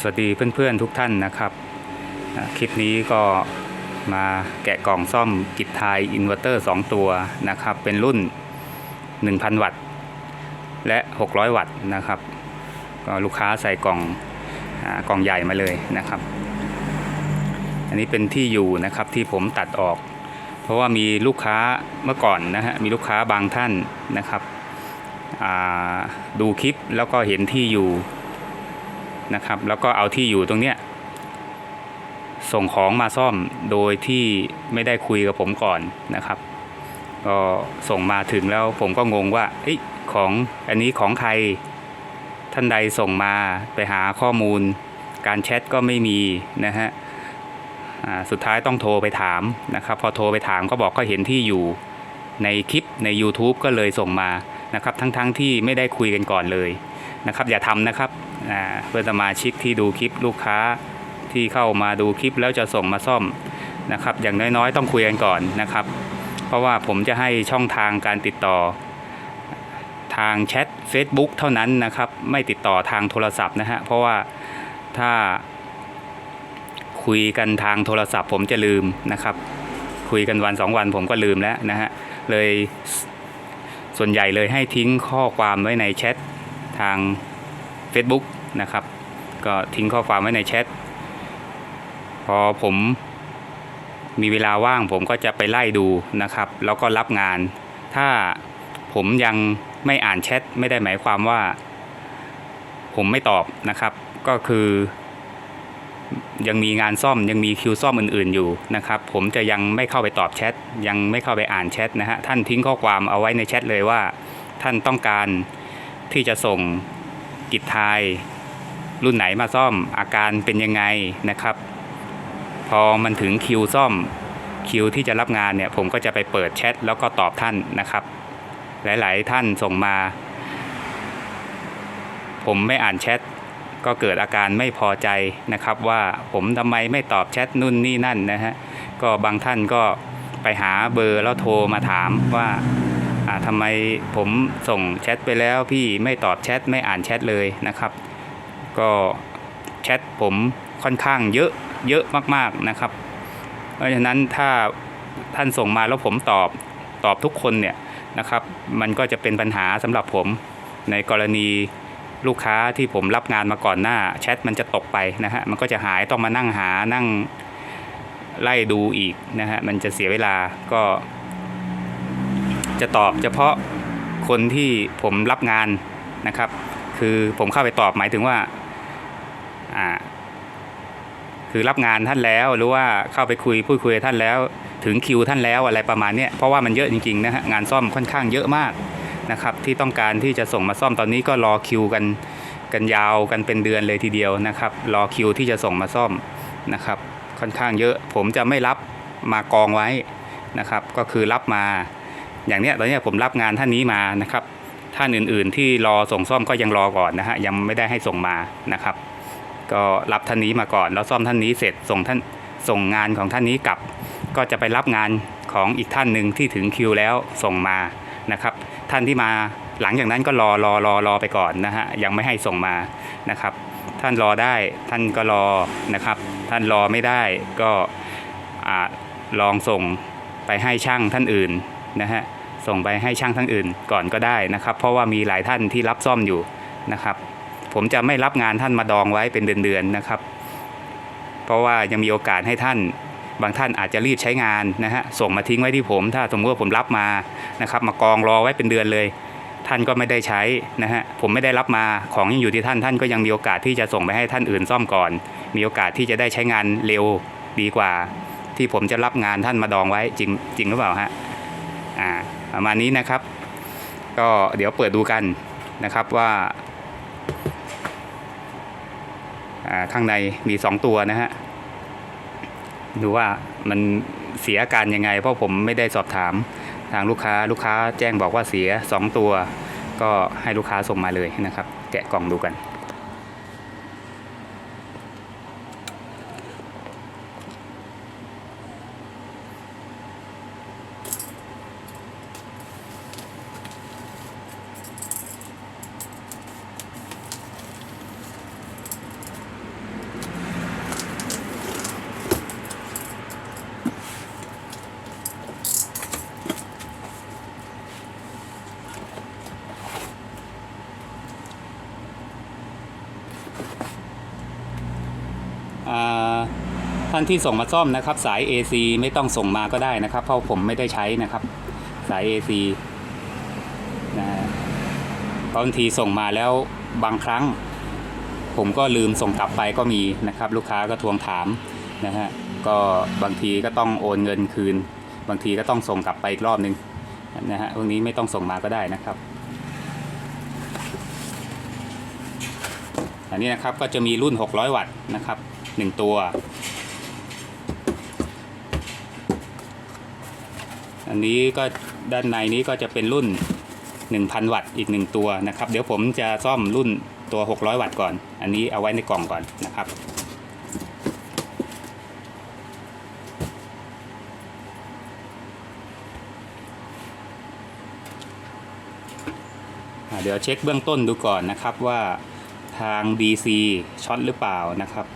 สวัสดีเพื่อนๆทุกท่านนะครับ คลิปนี้ก็มาแกะกล่องซ่อมกิจไทยอินเวอร์เตอร์ 2 ตัวนะครับ เป็นรุ่น 1,000 วัตต์ และ 600 วัตต์นะครับ ก็ลูกค้าใส่กล่องอกล่องใหญ่มาเลยนะครับ อันนี้เป็นที่อยู่นะครับที่ผมตัดออก เพราะว่ามีลูกค้าเมื่อก่อนนะฮะมีลูกค้าบางท่านนะครับดูคลิปแล้วก็เห็นที่อยู่ นะครับ แล้วก็เอาที่อยู่ตรงเนี้ยส่งของมาซ่อมโดยที่ไม่ได้คุยกับผมก่อนนะครับ ก็ส่งมาถึงแล้วผมก็งงว่าอ้ของอันนี้ของใครท่านใดส่งมาไปหาข้อมูล การแชทก็ไม่มีนะฮะอ่าสุดท้ายต้องโทรไปถามนะครับพอโทรไปถามก็บอกก็เห็นที่อยู่ในคลิปใน YouTube ก็เลยส่งมานะครับ ทั้งๆทที่ไม่ได้คุยกันก่อนเลย นะครับ อย่าทำนะครับเพื่อนสมาชิกที่ดูคลิปลูกค้าที่เข้ามาดูคลิปแล้วจะส่งมาซ่อมนะครับ อย่างน้อยๆ ต้องคุยกันก่อนนะครับ เพราะว่าผมจะให้ช่องทางการติดต่อ ทางแชท Facebook เท่านั้นนะครับ ไม่ติดต่อทางโทรศัพท์นะฮะเพราะว่าถ้าคุยกันทางโทรศัพท์ ผมจะลืมนะครับ คุยกันวันสองวันผมก็ลืมแล้วนะฮะเลยส่วนใหญ่เลยให้ทิ้งข้อความไว้ในแชท ทาง Facebook นะครับ ก็ทิ้งข้อความไว้ในแชท พอผมมีเวลาว่างผมก็จะไปไล่ดูนะครับ แล้วก็รับงาน ถ้าผมยังไม่อ่านแชทไม่ได้หมายความว่า ผมไม่ตอบนะครับ ก็คือ ยังมีงานซ่อมยังมีคิวซ่อมอื่น ๆอยู่นะครับ ผมจะยังไม่เข้าไปตอบแชทยังไม่เข้าไปอ่านแชทนะฮะท่านทิ้งข้อความเอาไว้ในแชทเลยว่า ท่านต้องการ ที่จะส่งกิจไทยรุ่นไหนมาซ่อมอาการเป็นยังไงนะครับ พอมันถึงคิวซ่อมคิวที่จะรับงานเนี่ยผมก็จะไปเปิดแชทแล้วก็ตอบท่านนะครับ หลายๆ ท่านส่งมา ผมไม่อ่านแชทก็เกิดอาการไม่พอใจนะครับว่าผมทำไมไม่ตอบแชทนู่นนี่นั่นนะฮะก็บางท่านก็ไปหาเบอร์แล้วโทรมาถามว่า ทำไมผมส่งแชทไปแล้วพี่ไม่ตอบแชทไม่อ่านแชทเลยนะครับ ก็แชทผมค่อนข้างเยอะเยอะมากๆนะครับ เพราะฉะนั้นถ้าท่านส่งมาแล้วผมตอบตอบทุกคนเนี่ยนะครับ มันก็จะเป็นปัญหาสำหรับผมในกรณีลูกค้าที่ผมรับงานมาก่อนหน้าแชทมันจะตกไปนะฮะมันก็จะหายต้องมานั่งหานั่งไล่ดูอีกนะฮะมันจะเสียเวลาก็ จะตอบเฉพาะคนที่ผมรับงานนะครับ คือผมเข้าไปตอบหมายถึงว่าอ่าคือรับงานท่านแล้วหรือว่าเข้าไปคุยพูดคุยท่านแล้ว ถึงคิวท่านแล้วอะไรประมาณนี้เพราะว่ามันเยอะจริงๆนะฮะงานซ่อมค่อนข้างเยอะมากนะครับ ที่ต้องการที่จะส่งมาซ่อมตอนนี้ก็รอคิวกันกันยาวกันเป็นเดือนเลยทีเดียวนะครับ รอคิวที่จะส่งมาซ่อมนะครับ ค่อนข้างเยอะ ผมจะไม่รับมากองไว้นะครับ ก็คือรับมา อย่างเนี้ยตอนนี้ผมรับงานท่านนี้มานะครับ ท่านอื่นๆที่รอส่งซ่อมก็ยังรอก่อนนะฮะยังไม่ได้ให้ส่งมานะครับ ก็รับท่านนี้มาก่อนแล้วซ่อมท่านนี้เสร็จส่งท่านส่งงานของท่านนี้กลับ ก็จะไปรับงานของอีกท่านหนึ่งที่ถึงคิวแล้วส่งมานะครับ ท่านที่มาหลังจากนั้นก็รอรอรอรอไปก่อนนะฮะยังไม่ให้ส่งมานะครับ ท่านรอได้ท่านก็รอนะครับ ท่านรอไม่ได้ก็อาลองส่งไปให้ช่างท่านอื่นนะฮะ ส่งไปให้ช่างท่านอื่นก่อนก็ได้นะครับ เพราะว่ามีหลายท่านที่รับซ่อมอยู่นะครับ ผมจะไม่รับงานท่านมาดองไว้เป็นเดือนๆนะครับ เพราะว่ายังมีโอกาสให้ท่าน บางท่านอาจจะรีบใช้งานนะฮะส่งมาทิ้งไว้ที่ผม ถ้าสมมติว่าผมรับมานะครับ มากองรอไว้เป็นเดือนเลย ท่านก็ไม่ได้ใช้นะฮะผมไม่ได้รับมาของยังอยู่ที่ท่านท่านก็ยังมีโอกาสที่จะส่งไปให้ท่านอื่นซ่อมก่อน มีโอกาสที่จะได้ใช้งานเร็วดีกว่า ที่ผมจะรับงานท่านมาดองไว้จริงจริงหรือเปล่าฮะอ่า ประมาณนี้นะครับ ก็เดี๋ยวเปิดดูกันนะครับว่าอ่าข้างในมี 2 ตัวนะฮะดูว่ามันเสียอาการยังไง เพราะผมไม่ได้สอบถามทางลูกค้าลูกค้าแจ้งบอกว่าเสีย 2 ตัว ก็ให้ลูกค้าส่งมาเลยนะครับ แกะกล่องดูกัน ท่านที่ส่งมาซ่อมนะครับ สาย AC ไม่ต้องส่งมาก็ได้นะครับ เพราะผมไม่ได้ใช้นะครับ สาย AC นะฮะเพราะบางทีส่งมาแล้วบางครั้ง ผมก็ลืมส่งกลับไปก็มีนะครับ ลูกค้าก็ทวงถามนะฮะก็บางทีก็ต้องโอนเงินคืน บางทีก็ต้องส่งกลับไปอีกรอบหนึ่งนะฮะพวกนี้ไม่ต้องส่งมาก็ได้นะครับ อันนี้นะครับก็จะมีรุ่น 600 วัตต์นะครับ 1 ตัว นนี้ก็ด้านในนี้ก็จะเป็นรุ่น 1,000 วัตต์อีก 1 ตัวนะครับ เดี๋ยวผมจะซ่อมรุ่นตัว 600 วัตต์ก่อน อันนี้เอาไว้ในกล่องก่อนนะครับเดี๋ยวเช็คเบื้องต้นดูก่อนนะครับว่าทาง DC ช็อตหรือเปล่านะครับ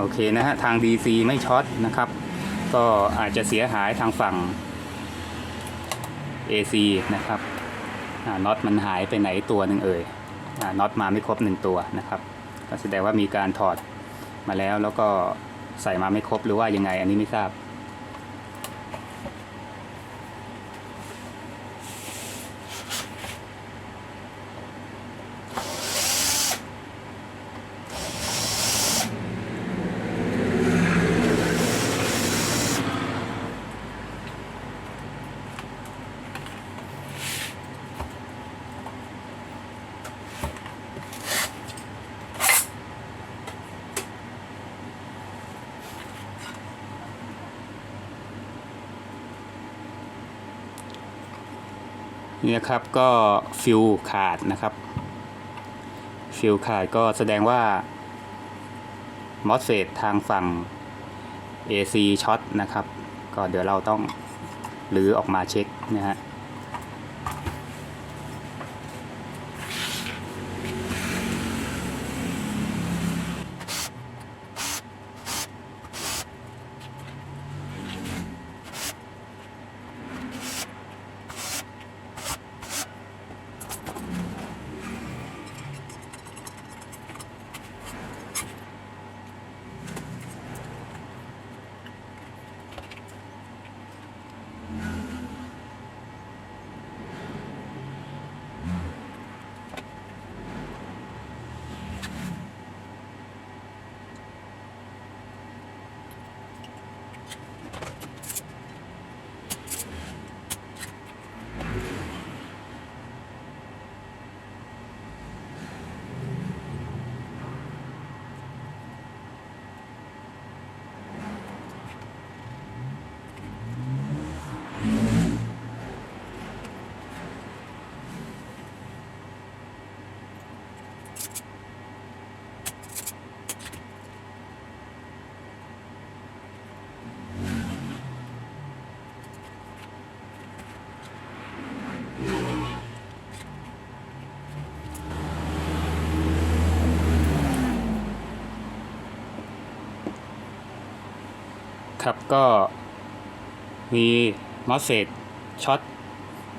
โอเคนะฮะทาง DC ไม่ช็อตนะครับ ก็อาจจะเสียหายทางฝั่ง AC นะครับน็อตมันหายไปไหนตัวหนึ่งเอ่ยน็อตมาไม่ครบหนึ่งตัวนะครับก็แสดงว่ามีการถอดมาแล้วแล้วก็ใส่มาไม่ครบหรือว่ายังไงอันนี้ไม่ทราบ นี่นะครับก็ฟิวขาดนะครับ ฟิวขาดก็แสดงว่ามอสเฟตทางฝั่ง AC ช็อตนะครับ ก็เดี๋ยวเราต้องหรือออกมาเช็คนะฮะ ครับก็มีมอสเฟตช็อต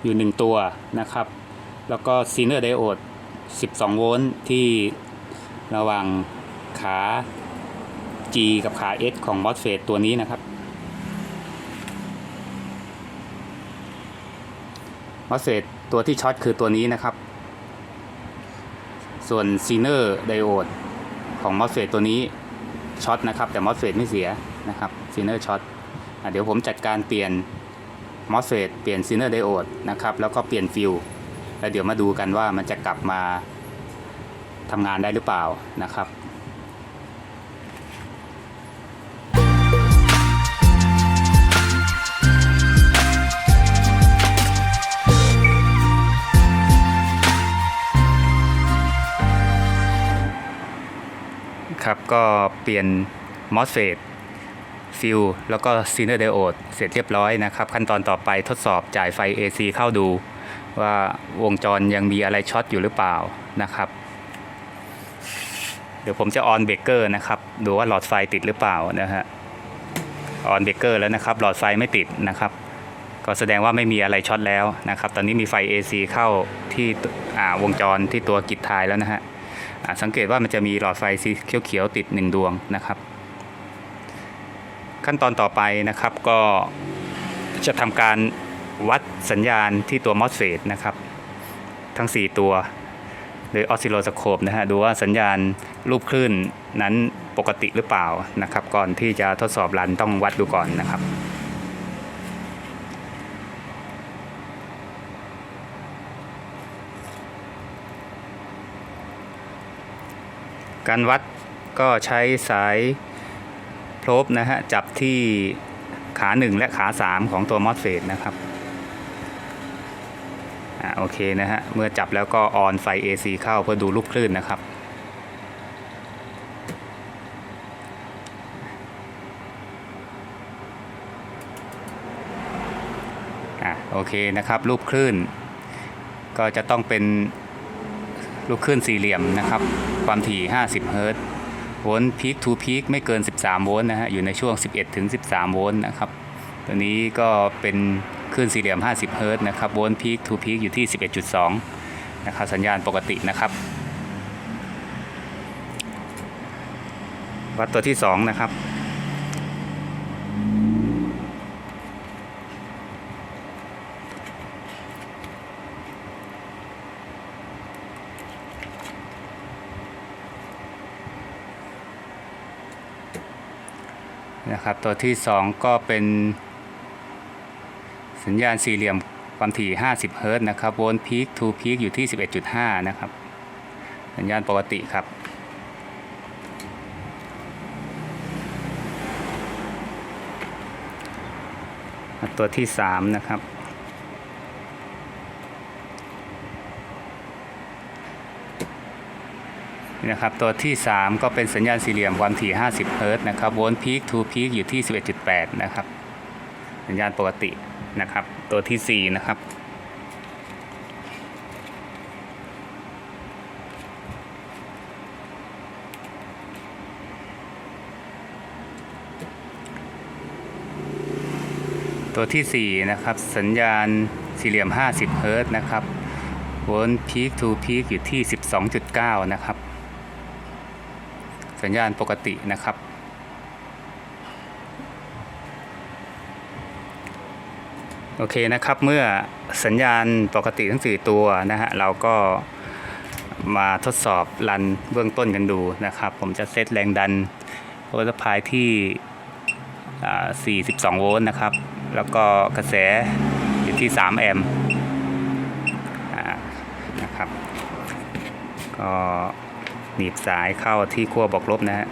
อยู่หนึ่งตัวนะครับ แล้วก็ซีเนอร์ไดโอด 12 โวลต์ที่ระหว่างขา G กับขา S ของมอสเฟตตัวนี้นะครับมอสเฟตตัวที่ช็อตคือตัวนี้นะครับ ส่วนซีเนอร์ไดโอดของมอสเฟตตัวนี้ช็อตนะครับ แต่มอสเฟตไม่เสีย นะครับซีเนอร์ช็อตเดี๋ยวผมจัดการเปลี่ยนมอสเฟตเปลี่ยนซีเนอร์ไดโอดนะครับแล้วก็เปลี่ยนฟิลแล้วเดี๋ยวมาดูกันว่ามันจะกลับมาทำงานได้หรือเปล่านะครับครับก็เปลี่ยนมอสเฟต ฟิลแล้วก็ซีเนอร์ไดโอดเสร็จเรียบร้อยนะครับ ขั้นตอนต่อไปทดสอบจ่ายไฟ AC เข้าดู ว่าวงจรยังมีอะไรช็อตอยู่หรือเปล่านะครับ เดี๋ยวผมจะออนเบรกเกอร์นะครับ ดูว่าหลอดไฟติดหรือเปล่านะฮะออนเบรกเกอร์แล้วนะครับ หลอดไฟไม่ติดนะครับ ก็แสดงว่าไม่มีอะไรช็อตแล้วนะครับ ตอนนี้มีไฟ AC เข้าที่วอ่าวงจรที่ตัวกิจทายแล้วนะฮะสังเกตว่ามันจะมีหลอดไฟสีเขียวๆติด 1 ดวงนะครับ ขั้นตอนต่อไปนะครับก็จะทำการวัดสัญญาณที่ตัว MOSFET นะครับ ทั้ง 4 ตัวโดยออสซิโลสโคปนะฮะดูว่าสัญญาณรูปคลื่นนั้นปกติหรือเปล่านะครับ ก่อนที่จะทดสอบรันต้องวัดดูก่อนนะครับการวัดก็ใช้สาย โพลบนะฮะจับที่ขา 1 และขา 3 ของตัว MOSFET นะครับอ่าโอเคนะฮะเมื่อจับแล้วก็ออนไฟ AC เข้าเพื่อดูลูกคลื่นนะครับอะโอเคนะครับรูปคลื่น ก็จะต้องเป็นลูกคลื่นสี่เหลี่ยมนะครับ ความถี่ 50 เฮิรตซ์ โวลต์พีคทูพีคไม่เกิน 13 โวลต์นะฮะ อยู่ในช่วง 11 ถึง 13 โวลต์นะครับ ตัวนี้ก็เป็นคลื่นสี่เหลี่ยม 50 เฮิรต์นะครับ โวลต์พีคทูพีคอยู่ที่ 11.2 นะครับ สัญญาณปกตินะครับ วัดตัวที่ 2 นะครับ นะครับ ตัวที่ 2 ก็เป็น สัญญาณสี่เหลี่ยมความถี่ 50 เฮิรตซ์นะครับ โวลต์พีคทูพีคอยู่ที่ 11.5 นะครับ สัญญาณปกติครับ ตัวที่ 3 นะครับ นะครับ ตัวที่ 3 ก็เป็นสัญญาณสี่เหลี่ยมความถี่ 50 เฮิร์ตนะครับโวลต์พีคทูพีคอยู่ที่ 11.8 นะครับ สัญญาณปกตินะครับ ตัวทีสี่4 นะครับ ตัวทีสี่ 4 นะครับ สัญญาณสี่เหลี่ยม 50 เฮิร์ตนะครับโวลต์พีคทูพีคอยู่ที่ 12.9 นะครับ สัญญาณปกตินะครับ โอเคนะครับเมื่อสัญญาณปกติทั้ง 4 ตัวนะฮะเราก็มาทดสอบรันเบื้องต้นกันดูนะครับ ผมจะเซตแรงดันโวลต์พายที่อ่า42 โวลต์นะครับ แล้วก็กระแสอยู่ที่ 3 แอมป์นะครับก็ หนีบสายเข้าที่ขั้วบอกลบนะฮะ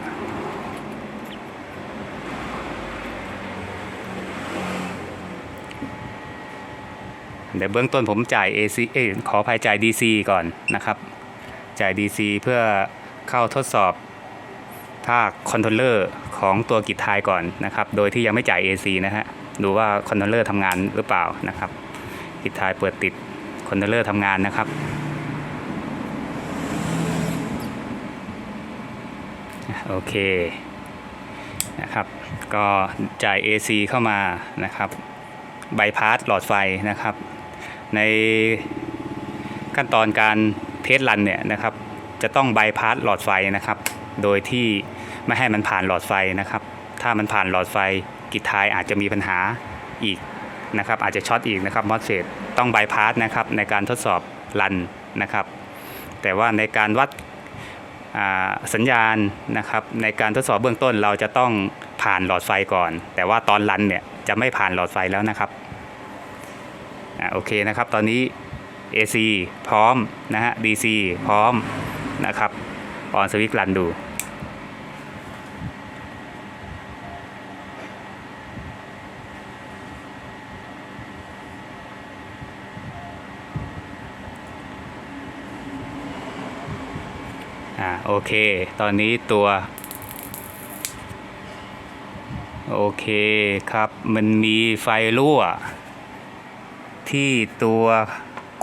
เดี๋ยวเบื้องต้นผมจ่าย AC เอขออภัยจ่าย DC ก่อนนะครับ จ่าย DC เพื่อเข้าทดสอบภาคคอนโทรลเลอร์ของตัวกิจทายก่อนนะครับ โดยที่ยังไม่จ่าย AC นะฮะ ดูว่าคอนโทรลเลอร์ทำงานหรือเปล่านะครับ กิจทายเปิดติดคอนโทรลเลอร์ทำงานนะครับ โอเคนะครับ ก็จ่าย AC เข้ามานะครับไบพาสหลอดไฟนะครับ ในขั้นตอนการเทสรันเนี่ยนะครับ จะต้องไบพาสหลอดไฟนะครับ โดยที่ไม่ให้มันผ่านหลอดไฟนะครับ ถ้ามันผ่านหลอดไฟกิจทายอาจจะมีปัญหาอีกนะครับ อาจจะช็อตอีกนะครับมอสเฟตต้องไบพาสนะครับในการทดสอบรันนะครับ แต่ว่าในการวัด สัญญาณนะครับในการทดสอบเบื้องต้นเราจะต้องผ่านหลอดไฟก่อน แต่ว่าตอนรันเนี่ยจะไม่ผ่านหลอดไฟแล้วนะครับอ่าโอเคนะครับ ตอนนี้ AC พร้อมนะฮะ DC พร้อมนะครับออนสวิตช์รันดู โอเค ตอนนี้ตัว โอเคครับ มันมีไฟรั่ว ที่ตัว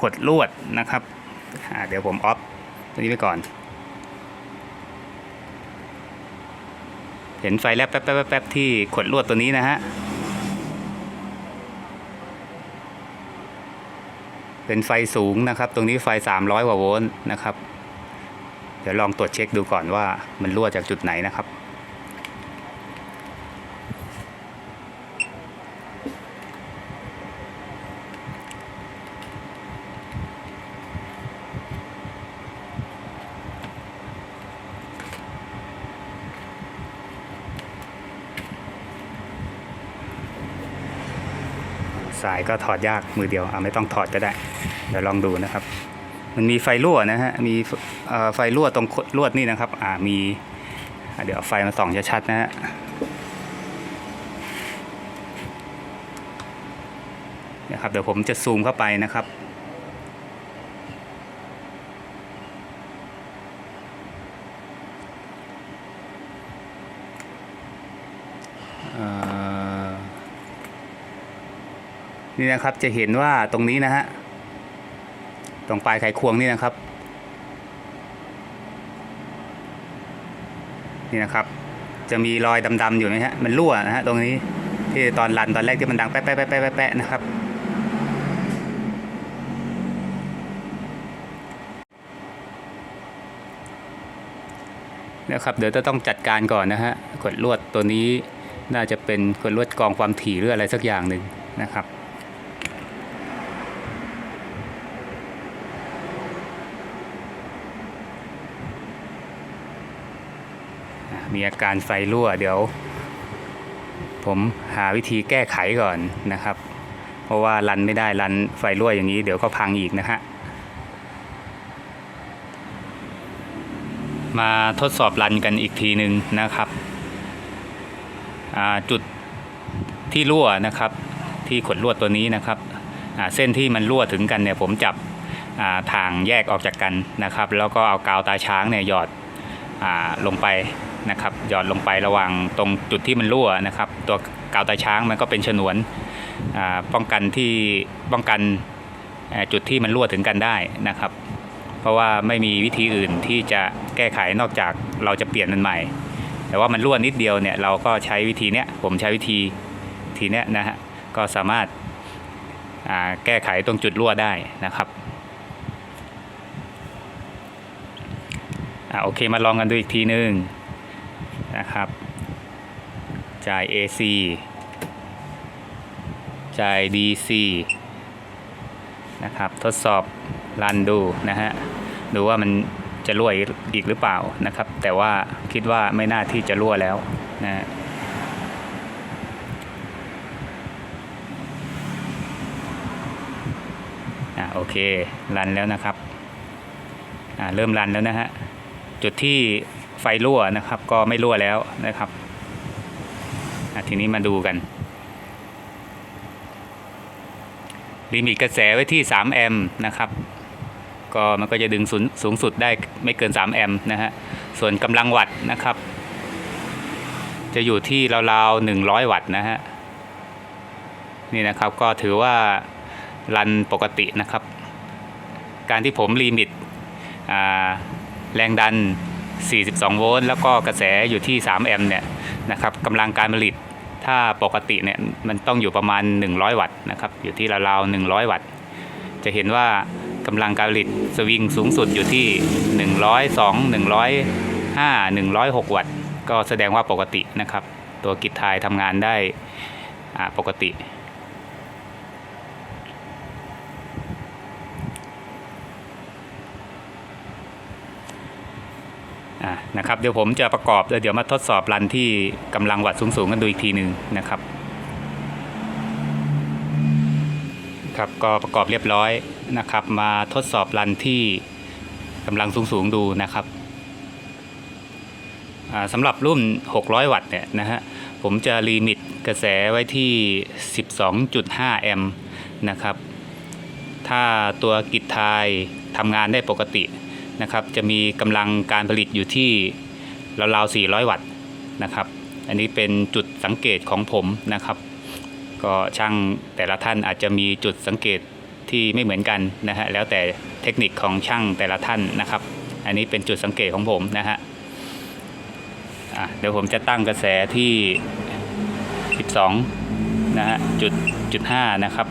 ขดลวดนะครับ เดี๋ยวผมออฟตัวนี้ไปก่อน เห็นไฟแลบแป๊บแป๊บแป๊บที่ขดลวดตัวนี้นะฮะ เป็นไฟสูงนะครับ ตรงนี้ไฟ 300กว่าโวลต์นะครับ ดี๋ยวลองตรวจเช็คดูก่อนว่ามันรั่วจากจุดไหนนะครับสายก็ถอดยากมือเดียวอะไม่ต้องถอดก็ได้ เดี๋ยวลองดูนะครับ มันมีไฟรั่วนะฮะ มีไฟรั่วตรงลวดนี่นะครับ อ่ามี เดี๋ยวไฟมาส่องชัดๆนะฮะนะครับเดี๋ยวผมจะซูมเข้าไปนะครับอ่อนี่นะครับจะเห็นว่าตรงนี้นะฮะ ตรงปลายไขควงนี่นะครับ นี่นะครับ จะมีรอยดำๆอยู่ไหมฮะมันรั่วนะฮะตรงนี้ที่ตอนรันตอนแรกที่มันดังแป๊ะแป๊ะแป๊ะแป๊ะแป๊ะนะครับนะครับเดี๋ยวจะต้องจัดการก่อนนะฮะขดลวดตัวนี้น่าจะเป็นขดลวดกองความถี่หรืออะไรสักอย่างหนึ่งนะครับ มีอาการไฟรั่ว เดี๋ยว ผมหาวิธีแก้ไขก่อนนะครับ เพราะว่ารันไม่ได้รันไฟรั่วอย่างนี้ เดี๋ยวก็พังอีกนะฮะมาทดสอบรันกันอีกทีหนึ่งนะครับจุดที่รั่วนะครับ ที่ขดลวดตัวนี้นะครับเส้นที่มันรั่วถึงกันเนี่ยผมจับทางแยกออกจากกันนะครับ แล้วก็เอากาวตาช้างเนี่ยหยอดอลงไป นะครับหยอดลงไประหว่างตรงจุดที่มันรั่วนะครับ ตัวกาวตาช้างมันก็เป็นฉนวนป้องกันที่ป้องกันจุดที่มันรั่วถึงกันได้นะครับ เพราะว่าไม่มีวิธีอื่นที่จะแก้ไขนอกจากเราจะเปลี่ยนมันใหม่ แต่ว่ามันรั่วนิดเดียวเนี่ยเราก็ใช้วิธีเนี้ยผมใช้วิธีทีเนี้ยนะฮะก็สามารถแก้ไขตรงจุดรั่วได้นะครับอะโอเคมาลองกันดูอีกทีนึง นะครับ จ่าย AC จ่าย DC นะครับ ทดสอบรันดูนะฮะ ดูว่ามันจะรั่วอีกหรือเปล่านะครับ แต่ว่าคิดว่าไม่น่าที่จะรั่วแล้วนะฮะอะโอเค รันแล้วนะครับอ่าเริ่มรันแล้วนะฮะ จุดที่ ไฟรั่วนะครับ ก็ไม่รั่วแล้วนะครับทีนี้มาดูกันลิมิตกระแสไว้ที่ 3 แอมป์นะครับ ก็มันก็จะดึงสูงส,งสุดได้ไม่เกิน 3 แอมป์นะฮะ ส่วนกำลังวัตต์นะครับ จะอยู่ที่ราวๆ 100 วัตต์นะฮะ นี่นะครับก็ถือว่ารันปกตินะครับ การที่ผมลิมิตแรงดัน 42 โวลต์แล้วก็กระแสอยู่ที่ 3 แอมป์เนี่ยนะครับกำลังการผลิตถ้าปกติเนี่ยมันต้องอยู่ประมาณ 100 วัตต์นะครับอยู่ที่ราวๆ100 วัตต์ จะเห็นว่ากำลังการผลิตสวิงสูงสุดอยู่ที่ 102 105 106 วัตต์ ก็แสดงว่าปกตินะครับ ตัวกิจทายทำงานได้อ่าปกติ นะครับเดี๋ยวผมจะประกอบแล้วเดี๋ยวมาทดสอบรันที่กำลังวัดสูงๆกันดูอีกทีหนึ่งนะครับครับก็ประกอบเรียบร้อยนะครับ มาทดสอบรันที่กำลังสูงๆดูนะครับสำหรับรุ่น 600 วัตต์เนี่ยนะฮะผมจะลิมิตกระแสไว้ที่ 12.5 แอมป์นะครับ ถ้าตัวกิจทายทำงานได้ปกติ นะครับ จะมีกำลังการผลิตอยู่ที่ราวๆ 400 วัตต์นะครับ อันนี้เป็นจุดสังเกตของผมนะครับ ก็ช่างแต่ละท่านอาจจะมีจุดสังเกตที่ไม่เหมือนกันนะฮะแล้วแต่เทคนิคของช่างแต่ละท่านนะครับ อันนี้เป็นจุดสังเกตของผมนะฮะเดี๋ยวผมจะตั้งกระแสที่ 12นะฮะจุดจุด5นะครับ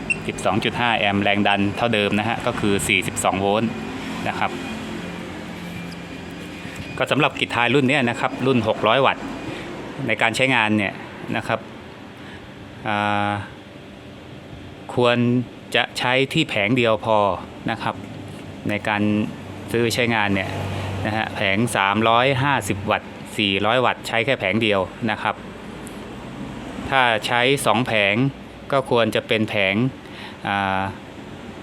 12.5 แอมป์แรงดันเท่าเดิมนะฮะก็คือ 42 โวลต์นะครับ ก็สำหรับกิจทายรุ่นนี้นะครับรุ่น 600 วัตต์ ในการใช้งานเนี่ยนะครับควรจะใช้ที่แผงเดียวพอนะครับ ในการซื้อใช้งานเนี่ยนะฮะแผง 350 วัตต์ 400 วัตต์ใช้แค่แผงเดียวนะครับ ถ้าใช้ 2 แผงก็ควรจะเป็นแผง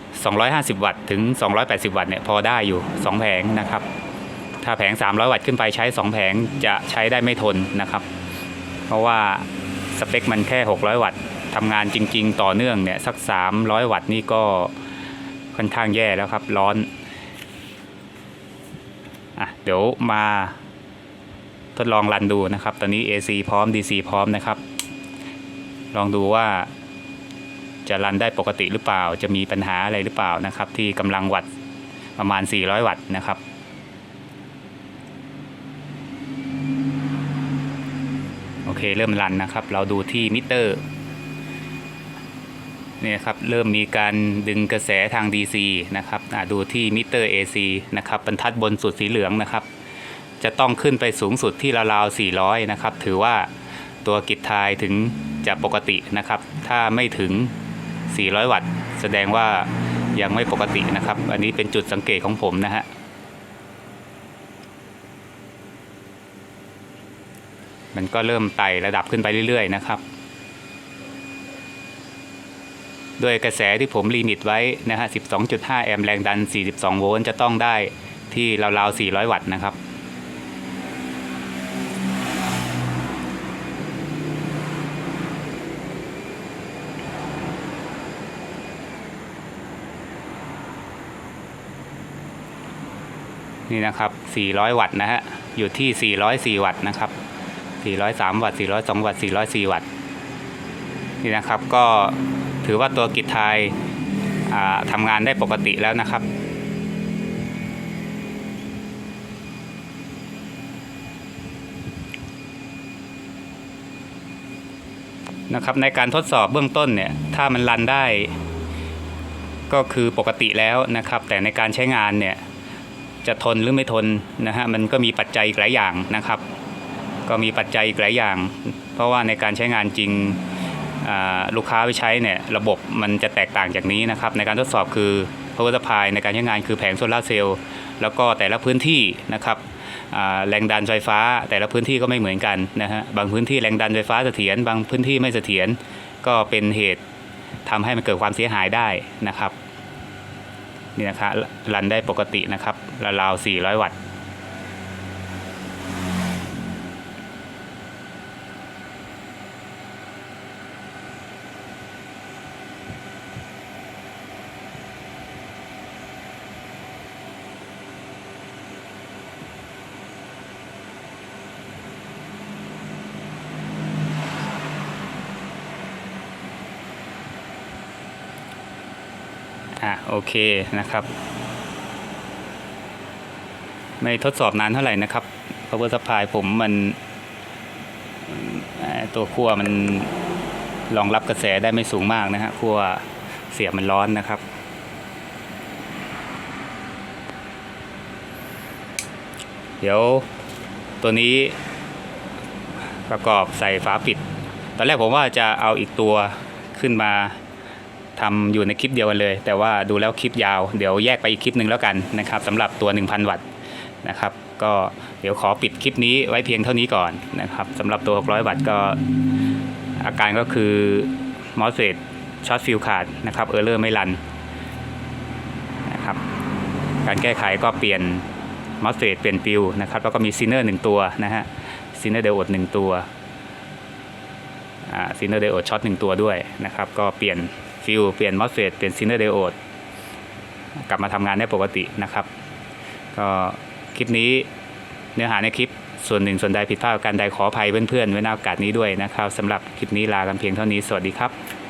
250 วัตต์ถึง 280 วัตต์เนี่ยพอได้อยู่ 2 แผงนะครับ ถ้าแผง 300 วัตต์ขึ้นไปใช้ 2 แผงจะใช้ได้ไม่ทนนะครับ เพราะว่าสเปคมันแค่ 600 วัตต์ทำงานจริง ๆ ต่อเนื่องเนี่ยสัก 300 วัตต์นี่ก็ค่อนข้างแย่แล้วครับร้อนอะเดี๋ยวมาทดลองรันดูนะครับ ตอนนี้ AC พร้อม DC พร้อมนะครับ ลองดูว่าจะรันได้ปกติหรือเปล่า จะมีปัญหาอะไรหรือเปล่านะครับ ที่กำลังวัตต์ประมาณ 400 วัตต์นะครับ โอ เคเริ่มรันนะครับ เราดูที่มิเตอร์เนี่ยครับเริ่มมีการดึงกระแสทาง DC นะครับดูที่มิเตอร์ AC นะครับบรรทัดบนสุดสีเหลืองนะครับ จะต้องขึ้นไปสูงสุดที่ราวๆ 400 นะครับ ถือว่าตัวกิจทายถึงจะปกตินะครับ ถ้าไม่ถึง 400 วัตต์ แสดงว่ายังไม่ปกตินะครับ อันนี้เป็นจุดสังเกตของผมนะฮะ มันก็เริ่มไต่ระดับขึ้นไปเรื่อยๆนะครับ ด้วยกระแสที่ผมลิมิตไว้นะฮะ 12.5 แอมป์แรงดัน 42 โวลต์จะต้องได้ที่ราวๆ 400 วัตต์นะครับนี่นะครับ 400 วัตต์นะฮะ อยู่ที่ 404 วัตต์นะครับ 403 วัตต์402 วัตต์404 วัตต์นี่นะครับก็ถือว่าตัวกิจไทยทำงานได้ปกติแล้วนะครับนะครับในการทดสอบเบื้องต้นเนี่ยถ้ามันรันได้ ก็คือปกติแล้วนะครับ แต่ในการใช้งานเนี่ยจะทนหรือไม่ทนนะฮะมันก็มีปัจจัยหลายอย่างนะครับ ก็มีปัจจัยอีกหลายอย่าง เพราะว่าในการใช้งานจริงลูกค้าไปใช้เนี่ยระบบมันจะแตกต่างจากนี้นะครับ ในการทดสอบคือ power supply ในการใช้งานคือแผงโซลาร์เซลล์แล้วก็แต่ละพื้นที่นะครับแรงดันไฟฟ้า แต่ละพื้นที่ก็ไม่เหมือนกันนะฮะบางพื้นที่แรงดันไฟฟ้าเสถียรบางพื้นที่ไม่เสถียรก็เป็นเหตุทำให้มันเกิดความเสียหายได้นะครับนี่นะครับรันได้ปกตินะครับราวๆ400 วัตต์ อะโอเคนะครับ ไม่ทดสอบนานเท่าไหร่นะครับ power supply ผมมันตัวขั้วมันรองรับกระแสได้ไม่สูงมากนะฮะขั้วเสียบมันร้อนนะครับ เดี๋ยวตัวนี้ประกอบใส่ฝาปิด ตอนแรกผมว่าจะเอาอีกตัวขึ้นมา ทำอยู่ในคลิปเดียวกันเลย แต่ว่าดูแล้วคลิปยาว เดี๋ยวแยกไปอีกคลิปหนึ่งแล้วกันนะครับสำหรับตัว 1,000 วัตต์นะครับ ก็เดี๋ยวขอปิดคลิปนี้ไว้เพียงเท่านี้ก่อนนะครับสำหรับตัว 600 วัตต์ก็อาการก็คือมอสเฟตช็อตฟิลขาดนะครับเออร์เลอร์ไม่รันนะครับการแก้ไขก็เปลี่ยนมอสเฟตเปลี่ยนฟิลนะครับแล้วก็มีซินเนอร์หนึ่งตัวนะฮะซินเนอร์เดโอดหนึ่งตัวซินเนอร์เดโอดช็อตหนึ่งตัวด้วยนะครับ ก็เปลี่ยน ฟิลเปลี่ยนมอสเฟตเปลี่ยนซินเนอร์ไดโอดกลับมาทำงานได้ปกตินะครับ ก็คลิปนี้เนื้อหาในคลิปส่วนหนึ่งส่วนใดผิดพลาดการใดขออภัยเพื่อนๆไว้ในโอกาสนี้ด้วยนะครับสำหรับคลิปนี้ลากันเพียงเท่านี้สวัสดีครับ